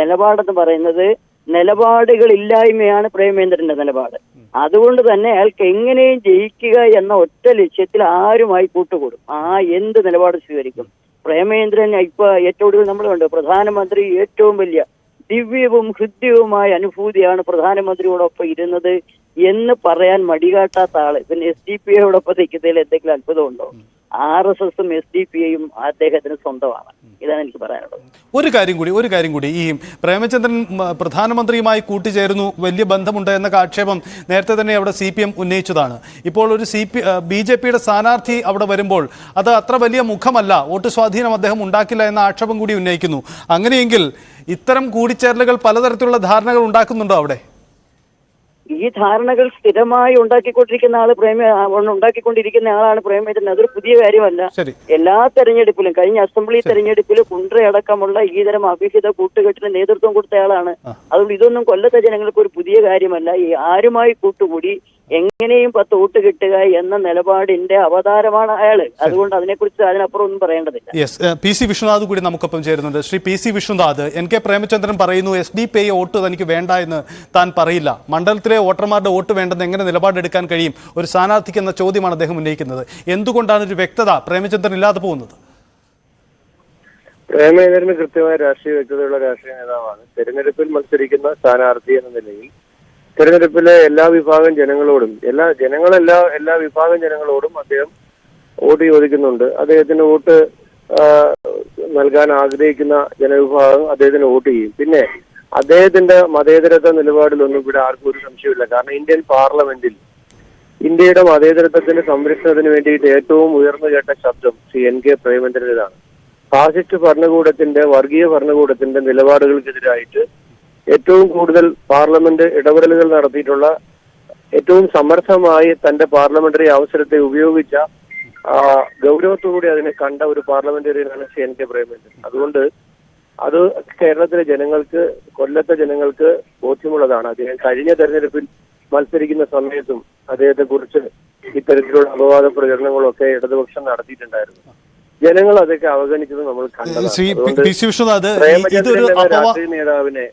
നിലപാടെന്ന് പറയുന്നത് നിലപാടുകളില്ലായ്മയാണ് പ്രേമേന്ദ്രന്റെ നിലപാട്. അതുകൊണ്ട് തന്നെ അയാൾക്ക് എങ്ങനെയും ജയിക്കുക എന്ന ഒറ്റ ലക്ഷ്യത്തിൽ ആരുമായി കൂട്ടുകൂടും. ആ എന്ത് നിലപാട് സ്വീകരിക്കും? പ്രേമേന്ദ്രൻ ഇപ്പൊ ഏറ്റവും കൂടുതൽ നമ്മൾ കണ്ടു പ്രധാനമന്ത്രി ഏറ്റവും വലിയ ദിവ്യവും ഹൃദ്യവുമായ അനുഭൂതിയാണ് പ്രധാനമന്ത്രിയോടൊപ്പം ഇരുന്നത് എന്ന് പറയാൻ മടികാട്ടാത്ത ആൾ. പിന്നെ എസ് ഡി പി ഐയോടൊപ്പം നിൽക്കുന്നതിൽ എന്തെങ്കിലും അത്ഭുതമുണ്ടോ? ആർ എസ് എസും എസ് ഡി പി ഐയും അദ്ദേഹത്തിന് സ്വന്തമാണ്. ഇതാണ് എനിക്ക് പറയാനുള്ളത്. ഒരു കാര്യം കൂടി ഒരു കാര്യം കൂടി. ഈ പ്രേമചന്ദ്രൻ പ്രധാനമന്ത്രിയുമായി കൂട്ടിച്ചേരുന്നു. വലിയ ബന്ധമുണ്ട് എന്ന ആക്ഷേപം നേരത്തെ തന്നെ അവിടെ സി പി എം ഉന്നയിച്ചതാണ്. ഇപ്പോൾ ഒരു സി പി ബി ജെ പിയുടെ സ്ഥാനാർത്ഥി അവിടെ വരുമ്പോൾ അത് അത്ര വലിയ മുഖമല്ല. വോട്ട് സ്വാധീനം അദ്ദേഹം ഉണ്ടാക്കില്ല എന്ന ആക്ഷേപം കൂടി ഉന്നയിക്കുന്നു. അങ്ങനെയെങ്കിൽ ഇത്തരം കൂടിച്ചേരലുകൾ പലതരത്തിലുള്ള ധാരണകൾ ഉണ്ടാക്കുന്നുണ്ടോ അവിടെ? ഈ ധാരണകൾ സ്ഥിരമായി ഉണ്ടാക്കിക്കൊണ്ടിരിക്കുന്ന ആൾ പ്രേമ ഉണ്ടാക്കിക്കൊണ്ടിരിക്കുന്ന ആളാണ് പ്രേമചന്ദ്രൻ അതൊരു പുതിയ കാര്യമല്ല. എല്ലാ തെരഞ്ഞെടുപ്പിലും കഴിഞ്ഞ അസംബ്ലി തെരഞ്ഞെടുപ്പിൽ കുണ്ട്രയടക്കമുള്ള ഈ തരം അഭിഹിത കൂട്ടുകെട്ടിന് നേതൃത്വം കൊടുത്തയാളാണ് അതുകൊണ്ട് ഇതൊന്നും കൊല്ലത്തെ ജനങ്ങൾക്ക് ഒരു പുതിയ കാര്യമല്ല. ഈ ആരുമായി കൂട്ടുകൂടി എങ്ങനെയും പത്ത് വോട്ട് കിട്ടുക എന്ന നിലപാടിന്റെ അവതാരമാണ് അയാൾ. അതുകൊണ്ട് അതിനെക്കുറിച്ച് അതിനപ്പുറം ഒന്നും പറയേണ്ടതില്ല. യെസ് പി സി വിഷ്ണുനാഥ് കൂടി നമുക്കൊപ്പം ചേരുന്നുണ്ട്. Shri P C Vishnunath N K Premachandran പറയുന്നു S D P I vote തനിക്ക് വേണ്ട എന്ന് താൻ പറയില്ല. മണ്ഡലത്തിലെ വോട്ടർമാരുടെ വോട്ട് വേണ്ടെന്ന് എങ്ങനെ നിലപാടെടുക്കാൻ കഴിയും? ഒരു സ്ഥാനാർത്ഥിക്ക് എന്ന ചോദ്യമാണ് അദ്ദേഹം ഉന്നയിക്കുന്നത്. എന്തുകൊണ്ടാണ് ഒരു വ്യക്തത പ്രേമചന്ദ്രൻ ഇല്ലാതെ പോകുന്നത്? പ്രേമചന്ദ്രന് കൃത്യമായ രാഷ്ട്രീയ വ്യക്തതയുള്ള രാഷ്ട്രീയ നേതാവാണ്. തെരഞ്ഞെടുപ്പിൽ മത്സരിക്കുന്ന സ്ഥാനാർത്ഥി എന്ന നിലയിൽ തെരഞ്ഞെടുപ്പിലെ എല്ലാ വിഭാഗം ജനങ്ങളോടും എല്ലാ ജനങ്ങളെല്ലാ എല്ലാ വിഭാഗം ജനങ്ങളോടും അദ്ദേഹം വോട്ട് ചോദിക്കുന്നുണ്ട്. അദ്ദേഹത്തിന് വോട്ട് നൽകാൻ ആഗ്രഹിക്കുന്ന ജനവിഭാഗം അദ്ദേഹത്തിന് വോട്ട് ചെയ്യും. പിന്നെ അദ്ദേഹത്തിന്റെ മതേതരത്വ നിലപാടിലൊന്നും ഇവിടെ ആർക്കും ഒരു സംശയമില്ല കാരണം ഇന്ത്യൻ പാർലമെന്റിൽ ഇന്ത്യയുടെ മതേതരത്വത്തിന്റെ സംരക്ഷണത്തിന് വേണ്ടിയിട്ട് ഏറ്റവും ഉയർന്നു കേട്ട ശബ്ദം ശ്രീ എൻ കെ പ്രേമചന്ദ്രനാണ് ഫാസിസ്റ്റ് ഭരണകൂടത്തിന്റെ വർഗീയ ഭരണകൂടത്തിന്റെ നിലപാടുകൾക്കെതിരായിട്ട് ഏറ്റവും കൂടുതൽ പാർലമെന്റ് ഇടപെടലുകൾ നടത്തിയിട്ടുള്ള ഏറ്റവും സമർത്ഥമായി തന്റെ പാർലമെന്ററി അവസരത്തെ ഉപയോഗിച്ച ഗൗരവത്തോടുകൂടി അതിനെ കണ്ട ഒരു പാർലമെന്റേറിയനാണ് സി എൻ കെ പ്രേമേന്ദ്രൻ അതുകൊണ്ട് അത് കേരളത്തിലെ ജനങ്ങൾക്ക് കൊല്ലത്തെ ജനങ്ങൾക്ക് ബോധ്യമുള്ളതാണ്. അദ്ദേഹം കഴിഞ്ഞ തെരഞ്ഞെടുപ്പിൽ മത്സരിക്കുന്ന സമയത്തും അദ്ദേഹത്തെ കുറിച്ച് ഇത്തരത്തിലുള്ള അപവാദ പ്രചരണങ്ങളൊക്കെ ഇടതുപക്ഷം നടത്തിയിട്ടുണ്ടായിരുന്നു. ജനങ്ങൾ അതൊക്കെ അവഗണിച്ചത് നമ്മൾ ഇതൊരു നേതാവിനെ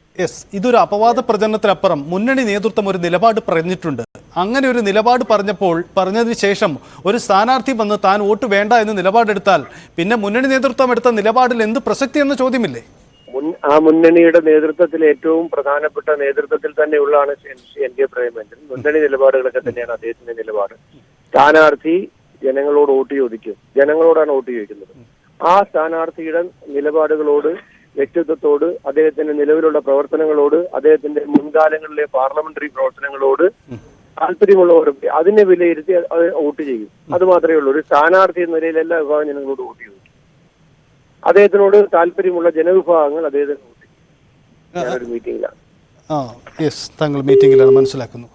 അപവാദ പ്രചരണത്തിനപ്പുറം മുന്നണി നേതൃത്വം ഒരു നിലപാട് പറഞ്ഞിട്ടുണ്ട്. അങ്ങനെ ഒരു നിലപാട് പറഞ്ഞപ്പോൾ പറഞ്ഞതിന് ശേഷം ഒരു സ്ഥാനാർത്ഥി വന്ന് താൻ വോട്ട് വേണ്ട എന്ന് നിലപാടെടുത്താൽ പിന്നെ മുന്നണി നേതൃത്വം എടുത്ത നിലപാടിൽ എന്ത് പ്രസക്തി എന്ന ചോദ്യമില്ലേ ആ മുന്നണിയുടെ നേതൃത്വത്തിൽ ഏറ്റവും പ്രധാനപ്പെട്ട നേതൃത്വത്തിൽ തന്നെയുള്ളതാണ് എൻ കെ പ്രേമചന്ദ്രൻ. മുന്നണി നിലപാടുകളൊക്കെ തന്നെയാണ് അദ്ദേഹത്തിന്റെ നിലപാട്. സ്ഥാനാർത്ഥി ജനങ്ങളോട് വോട്ട് ചോദിക്കും. ജനങ്ങളോടാണ് വോട്ട് ചോദിക്കുന്നത്. ആ സ്ഥാനാർത്ഥിയുടെ നിലപാടുകളോട് വ്യക്തിത്വത്തോട് അദ്ദേഹത്തിന്റെ നിലവിലുള്ള പ്രവർത്തനങ്ങളോട് അദ്ദേഹത്തിന്റെ മുൻകാലങ്ങളിലെ പാർലമെന്ററി പ്രവർത്തനങ്ങളോട് താല്പര്യമുള്ളവർ അതിനെ വിലയിരുത്തി അത് വോട്ട് ചെയ്യും. അത് മാത്രമേ ഉള്ളൂ. ഒരു സ്ഥാനാർത്ഥി എന്ന നിലയിൽ എല്ലാ വിഭാഗം ജനങ്ങളോട് വോട്ട് ചെയ്യും. അദ്ദേഹത്തിനോട് താല്പര്യമുള്ള ജനവിഭാഗങ്ങൾ അദ്ദേഹത്തിന് വോട്ട് ചെയ്യും. ഞാനൊരു മീറ്റിംഗിലാണ് ആ യെസ് താങ്കൾ മീറ്റിംഗിലാണ് മനസ്സിലാക്കുന്നു.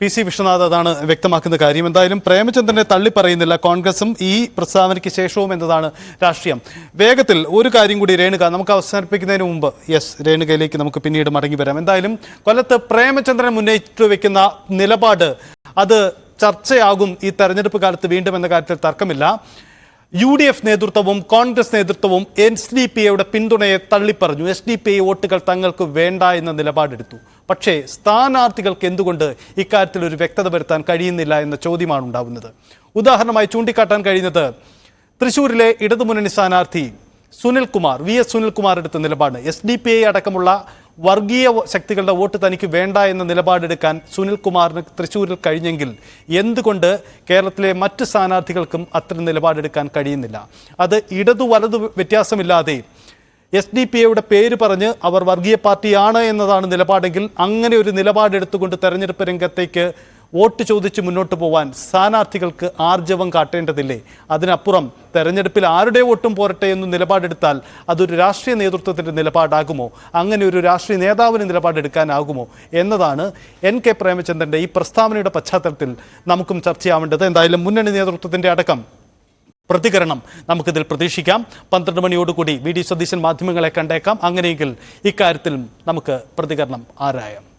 പി സി വിശ്വനാഥ് അതാണ് വ്യക്തമാക്കുന്ന കാര്യം. എന്തായാലും പ്രേമചന്ദ്രനെ തള്ളി പറയുന്നില്ല. കോൺഗ്രസും ഈ പ്രസ്താവനയ്ക്ക് ശേഷവും എന്നതാണ് രാഷ്ട്രീയം. വേഗത്തിൽ ഒരു കാര്യം കൂടി രേണുക നമുക്ക് അവസാനിപ്പിക്കുന്നതിന് മുമ്പ്. യെസ് രേണുകയിലേക്ക് നമുക്ക് പിന്നീട് മടങ്ങി വരാം. എന്തായാലും കൊല്ലത്ത് പ്രേമചന്ദ്രൻ മുന്നയിച്ചു വെക്കുന്ന നിലപാട് അത് ചർച്ചയാകും ഈ തെരഞ്ഞെടുപ്പ് കാലത്ത് വീണ്ടും എന്ന കാര്യത്തിൽ തർക്കമില്ല. യു ഡി എഫ് നേതൃത്വവും കോൺഗ്രസ് നേതൃത്വവും എസ് ഡി പി ഐയുടെ പിന്തുണയെ തള്ളിപ്പറഞ്ഞു. എസ് ഡി പി ഐ വോട്ടുകൾ തങ്ങൾക്ക് വേണ്ട എന്ന നിലപാടെടുത്തു. പക്ഷേ സ്ഥാനാർത്ഥികൾക്ക് എന്തുകൊണ്ട് ഇക്കാര്യത്തിൽ ഒരു വ്യക്തത വരുത്താൻ കഴിയുന്നില്ല എന്ന ചോദ്യമാണ് ഉണ്ടാവുന്നത്. ഉദാഹരണമായി ചൂണ്ടിക്കാട്ടാൻ കഴിയുന്നത് തൃശൂരിലെ ഇടതുമുന്നണി സ്ഥാനാർത്ഥി സുനിൽകുമാർ വി എസ് സുനിൽകുമാർ എടുത്ത നിലപാട്. എസ് ഡി പി ഐ അടക്കമുള്ള വർഗീയ ശക്തികളുടെ വോട്ട് തനിക്ക് വേണ്ട എന്ന നിലപാടെടുക്കാൻ സുനിൽകുമാറിന് തൃശ്ശൂരിൽ കഴിഞ്ഞെങ്കിൽ എന്തുകൊണ്ട് കേരളത്തിലെ മറ്റ് സ്ഥാനാർത്ഥികൾക്കും അത്തരം നിലപാടെടുക്കാൻ കഴിയുന്നില്ല? അത് ഇടതു വലതു വ്യത്യാസമില്ലാതെ എസ് ഡി പി ഐയുടെ പേര് പറഞ്ഞ് അവർ വർഗീയ പാർട്ടിയാണ് എന്നതാണ് നിലപാടെങ്കിൽ അങ്ങനെ ഒരു നിലപാടെടുത്തുകൊണ്ട് തെരഞ്ഞെടുപ്പ് രംഗത്തേക്ക് വോട്ട് ചോദിച്ച് മുന്നോട്ട് പോവാൻ സ്ഥാനാർത്ഥികൾക്ക് ആർജവം കാട്ടേണ്ടതില്ലേ? അതിനപ്പുറം തെരഞ്ഞെടുപ്പിൽ ആരുടെ വോട്ടും പോരട്ടെ എന്ന് നിലപാടെടുത്താൽ അതൊരു രാഷ്ട്രീയ നേതൃത്വത്തിന്റെ നിലപാടാകുമോ? അങ്ങനെ ഒരു രാഷ്ട്രീയ നേതാവിന് നിലപാടെടുക്കാനാകുമോ? എന്നതാണ് എൻ കെ പ്രേമചന്ദ്രന്റെ ഈ പ്രസ്താവനയുടെ പശ്ചാത്തലത്തിൽ നമുക്കും ചർച്ചയാവേണ്ടത്. എന്തായാലും മുന്നണി നേതൃത്വത്തിന്റെ അടക്കം പ്രതികരണം നമുക്കിതിൽ പ്രതീക്ഷിക്കാം. പന്ത്രണ്ട് മണിയോടുകൂടി വി ഡി സതീശൻ മാധ്യമങ്ങളെ കണ്ടേക്കാം. അങ്ങനെയെങ്കിൽ ഇക്കാര്യത്തിലും നമുക്ക് പ്രതികരണം ആരായാം?